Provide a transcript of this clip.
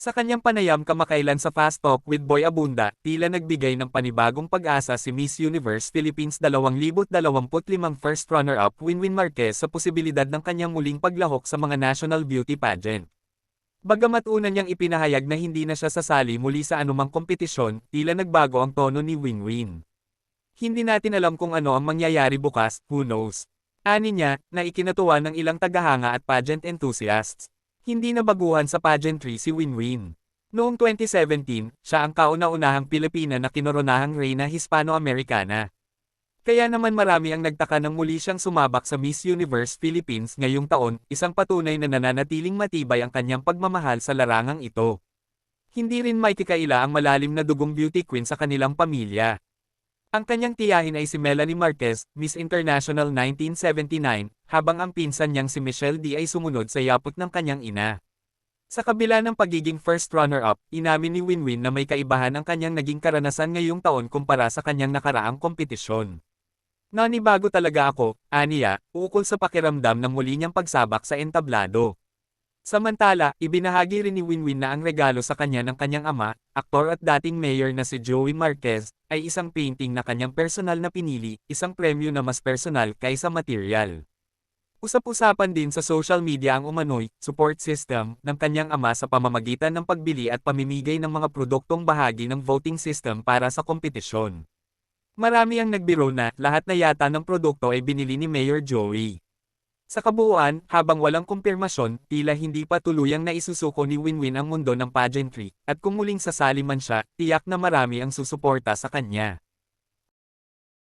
Sa kanyang panayam kamakailan sa Fast Talk with Boy Abunda, tila nagbigay ng panibagong pag-asa si Miss Universe Philippines 2025 first runner-up Winwin Marquez sa posibilidad ng kanyang muling paglahok sa mga national beauty pageant. Bagamat una niyang ipinahayag na hindi na siya sasali muli sa anumang kompetisyon, tila nagbago ang tono ni Winwin. Hindi natin alam kung ano ang mangyayari bukas, who knows. Ani niya, na ikinatuwa ng ilang tagahanga at pageant enthusiasts. Hindi na baguhan sa pageantry si Winwin. Noong 2017, siya ang kauna-unahang Pilipina na kinoronahang Reyna Hispano-Americana. Kaya naman marami ang nagtaka nang muli siyang sumabak sa Miss Universe Philippines ngayong taon, isang patunay na nananatiling matibay ang kanyang pagmamahal sa larangang ito. Hindi rin may kikaila ang malalim na dugong beauty queen sa kanilang pamilya. Ang kanyang tiyahin ay si Melanie Marquez, Miss International 1979, habang ang pinsan niyang si Michelle D ay sumunod sa yapot ng kanyang ina. Sa kabila ng pagiging first runner-up, inamin ni Winwin na may kaibahan ang kanyang naging karanasan ngayong taon kumpara sa kanyang nakaraang kompetisyon. Nanibago talaga ako, aniya, ukol sa pakiramdam ng muli niyang pagsabak sa entablado. Samantala, ibinahagi rin ni Winwin na ang regalo sa kanya ng kanyang ama, aktor at dating mayor na si Joey Marquez, ay isang painting na kanyang personal na pinili, isang premyo na mas personal kaysa material. Usap-usapan din sa social media ang umano'y support system ng kanyang ama sa pamamagitan ng pagbili at pamimigay ng mga produktong bahagi ng voting system para sa kompetisyon. Marami ang nagbiro na lahat na yata ng produkto ay binili ni Mayor Joey. Sa kabuuan, habang walang kumpirmasyon, tila hindi pa tuluyang naisusuko ni Winwin ang mundo ng pageantry, at kung muling sasali man siya, tiyak na marami ang susuporta sa kanya.